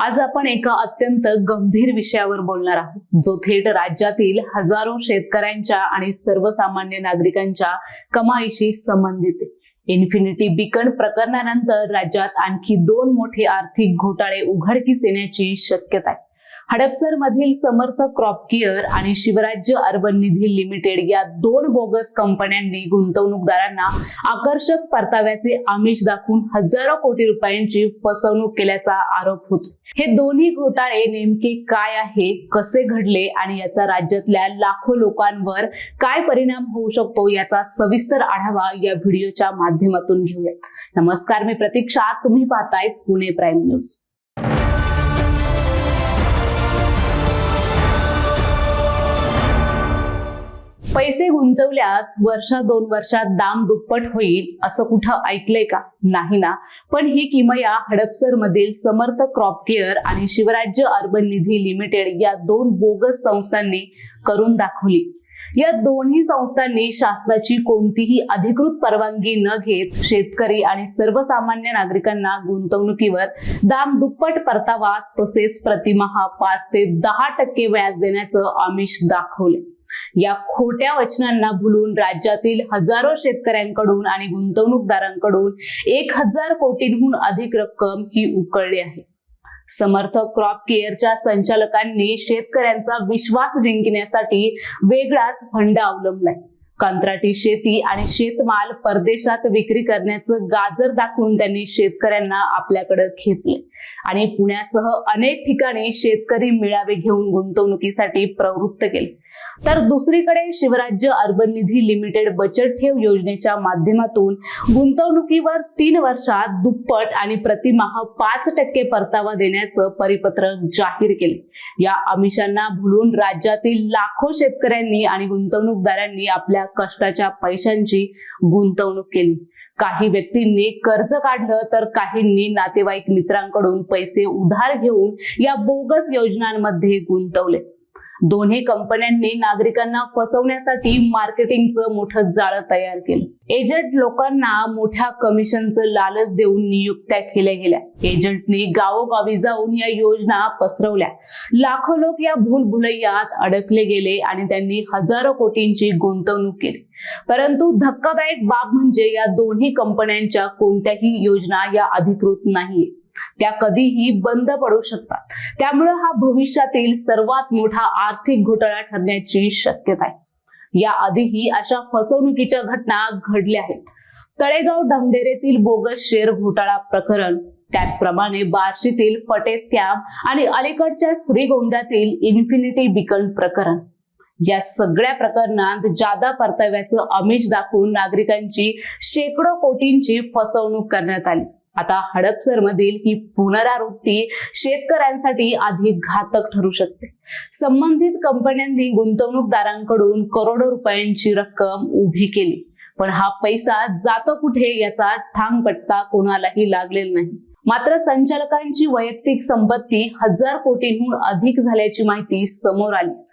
आज आपण एका अत्यंत गंभीर विषयावर बोलणार आहोत जो थेट राज्यातील हजारो शेतकऱ्यांच्या आणि सर्वसामान्य नागरिकांच्या कमाईशी संबंधित इन्फिनिटी बिकन प्रकरणानंतर राज्यात आणखी दोन मोठे आर्थिक घोटाळे उघडकीस येण्याची शक्यता आहे. हडपसर मधील समर्थ क्रॉप केअर आणि शिवराज्य अर्बन निधी लिमिटेड या दोन बोगस कंपन्यांनी गुंतवणूकदारांना आकर्षक परताव्याचे आमिष दाखवून हजारो कोटी रुपयांची फसवणूक केल्याचा आरोप होतो. हे दोन्ही घोटाळे नेमके काय आहे कसे घडले आणि याचा राज्यातल्या लाखो लोकांवर काय परिणाम होऊ शकतो याचा सविस्तर आढावा या व्हिडिओच्या माध्यमातून घेऊयात. नमस्कार मी प्रतीक्षा. तुम्ही पाहताय पुणे प्राईम न्यूज. पैसे गुंतवल्यास वर्षा दोन वर्षात दाम दुप्पट होईल असं कुठं ऐकलंय का? नाही ना. पण ही किमया हडपसर मधील समर्थ क्रॉप केअर आणि शिवराज्य अर्बन निधी लिमिटेड या दोन बोगस संस्थांनी करून दाखवली. या दोन्ही संस्थांनी शासनाची कोणतीही अधिकृत परवानगी न घेत शेतकरी आणि सर्वसामान्य नागरिकांना गुंतवणुकीवर दाम दुप्पट परतावा तसेच प्रतिमहा पाच ते दहा टक्के व्याज देण्याचं आमिष दाखवले. या खोट्या वचनांना भुलून राज्यातील हजारो शेतकऱ्यांकडून आणि गुंतवणूकदारांकडून एक हजार कोटींहून अधिक रक्कम ही उकळली आहे. समर्थ क्रॉप केअरच्या संचालकांनी शेतकऱ्यांचा विश्वास जिंकण्यासाठी वेगळाच फंड अवलंबलाय. कंत्राटी शेती आणि शेतमाल परदेशात विक्री करण्याचं गाजर दाखवून त्यांनी शेतकऱ्यांना आपल्याकडे खेचले. आणि पुण्यासह अनेक ठिकाणी शेतकरी मेळावे घेऊन गुंतवणुकीसाठी प्रवृत्त केले. तर दुसरीकडे शिवराज्य अर्बन निधी लिमिटेड बचत ठेव योजनेच्या माध्यमातून गुंतवणुकीवर तीन वर्षात दुप्पट आणि प्रतिमाह पाच टक्के परतावा देण्याचं परिपत्रक जाहीर केले. या आमिषांना भुलून राज्यातील लाखो शेतकऱ्यांनी आणि गुंतवणूकदारांनी आपल्या कष्टाच्या पैशांची गुंतवणूक केली. काही व्यक्तींनी कर्ज काढलं तर काहींनी नातेवाईक मित्रांकडून पैसे उधार घेऊन या बोगस योजनांमध्ये गुंतवले. दोन्ही कंपन्यांनी नागरिकांना फसवण्यासाठी मार्केटिंगचं मोठं जाळं तयार केलं. एजंट लोकांना मोठ्या कमिशनचं लालच देऊन नियुक्त्या केल्या गेल्या. एजंटनी गावोगावी जाऊन या योजना पसरवल्या. लाखो लोक या भूलभुलैयात अडकले गेले आणि त्यांनी हजारो कोटींची गुंतवणूक केली. परंतु धक्कादायक बाब म्हणजे या दोन्ही कंपन्यांच्या कोणत्याही योजना या अधिकृत नाहीये. त्या कधीही बंद पडू शकतात. त्यामुळे हा भविष्यातील सर्वात मोठा आर्थिक घोटाळा ठरण्याची शक्यता आहे. या आधीही अशा फसवणुकीच्या घटना घडल्या आहेत. तळेगाव ढमडेरेतील बोगस शेअर घोटाळा प्रकरण त्याचप्रमाणे बार्शीतील फटे स्कॅम आणि अलीकडच्या श्रीगोंद्यातील इन्फिनिटी बिकन प्रकरण. या सगळ्या प्रकरणात जादा परताव्याचं आमिष दाखवून नागरिकांची शेकडो कोटींची फसवणूक करण्यात आली. आता हडपसर मधील ही पुनरावृत्ती शेतकऱ्यांसाठी अधिक घातक ठरू शकते. संबंधित कंपन्यांनी गुंतवणूकदारांकडून करोडो रुपयांची रक्कम उभी केली. पण हा पैसा जातो कुठे याचा ठाम पट्टा कोणालाही लागलेला नाही. मात्र संचालकांची वैयक्तिक संपत्ती हजार कोटींहून अधिक झाल्याची माहिती समोर आली.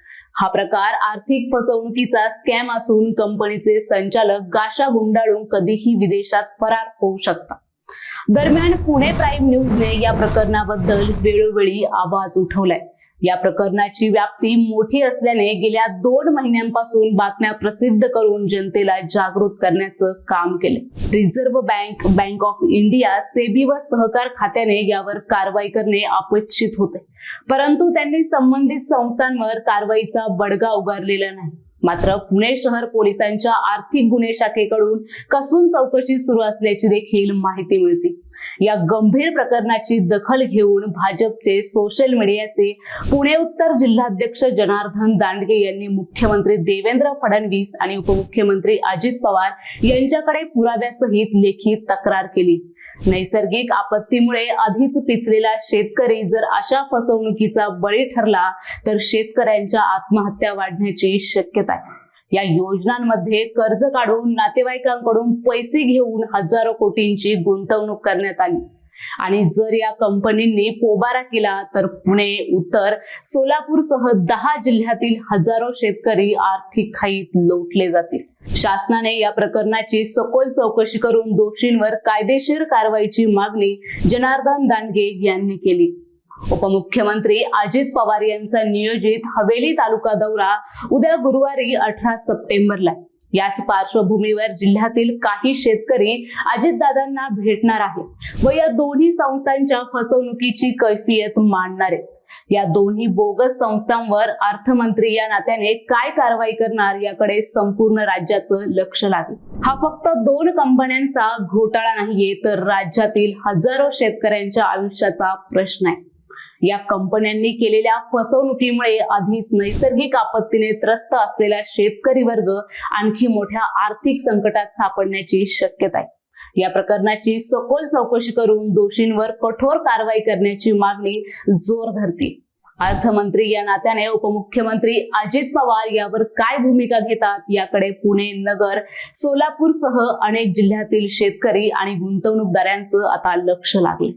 हा प्रकार आर्थिक फसवणुकीचा स्कॅम असून कंपनीचे संचालक गाशा गुंडाळून कधीही विदेशात फरार होऊ शकतात. दरम्यान पुणे प्राईम न्यूजने या प्रकरणाबद्दल वेळोवेळी आवाज उठवलाय. या प्रकरणाची व्याप्ती मोठी असल्याने गेल्या दोन महिन्यांपासून बातम्या प्रसिद्ध करून जनतेला जागृत करण्याचं काम केलं reserve bank bank of India SEBI व सहकार खात्याने यावर कारवाई करणे अपेक्षित होते परंतु त्यांनी संबंधित संस्थांवर कारवाईचा बडगा उगारलेला नाही. मात्र पुणे शहर पोलिसांच्या आर्थिक गुन्हे शाखेकडून कसून चौकशी सुरू असल्याची देखील माहिती मिळते. या गंभीर प्रकरणाची दखल घेऊन भाजपचे सोशल मीडियाचे पुणे उत्तर जिल्हाध्यक्ष जनार्दन दांडगे यांनी मुख्यमंत्री देवेंद्र फडणवीस आणि उपमुख्यमंत्री अजित पवार यांच्याकडे पुराव्यासहित लेखी तक्रार केली. नैसर्गिक आपत्तीमुळे आधीच पिचलेला शेतकरी जर अशा फसवणुकीचा बळी ठरला तर शेतकऱ्यांच्या आत्महत्या वाढण्याची शक्यता या योजनांमध्ये कर्ज काढून नातेवाईकांकडून पैसे घेऊन हजारो कोटींची गुंतवणूक करण्यात आली. आणि जर या कंपनींनी पोबारा केला तर पुणे उत्तर सोलापूर सह दहा जिल्ह्यातील हजारो शेतकरी आर्थिक खाईत लोटले जातील. शासनाने या प्रकरणाची सखोल चौकशी करून दोषींवर कायदेशीर कारवाईची मागणी जनार्दन दांडगे यांनी केली. उपमुख्यमंत्री अजित पवार यांचा नियोजित हवेली तालुका दौरा उद्या गुरुवारी अठरा सप्टेंबरला याच पार्श्वभूमीवर जिल्ह्यातील काही शेतकरी अजितदादांना भेटणार आहेत व या दोन्ही संस्थांच्या फसवणुकीची कैफियत मांडणार आहेत. या दोन्ही बोगस संस्थांवर अर्थमंत्री या नात्याने काय कारवाई करणार याकडे संपूर्ण राज्याचं लक्ष लागेल. हा फक्त दोन कंपन्यांचा घोटाळा नाहीये तर राज्यातील हजारो शेतकऱ्यांच्या आयुष्याचा प्रश्न आहे. या कंपन्यांनी केलेल्या फसवणुकीमुळे आधीच नैसर्गिक आपत्तीने त्रस्त असलेला शेतकरी वर्ग आणखी मोठ्या आर्थिक संकटात सापडण्याची शक्यता आहे. या प्रकरणाची सखोल चौकशी करून दोषींवर कठोर कारवाई करण्याची मागणी जोर धरते. अर्थमंत्री या नात्याने उपमुख्यमंत्री अजित पवार यावर काय भूमिका घेतात याकडे पुणे नगर सोलापूर सह अनेक जिल्ह्यातील शेतकरी आणि गुंतवणूकदारांचं आता लक्ष लागले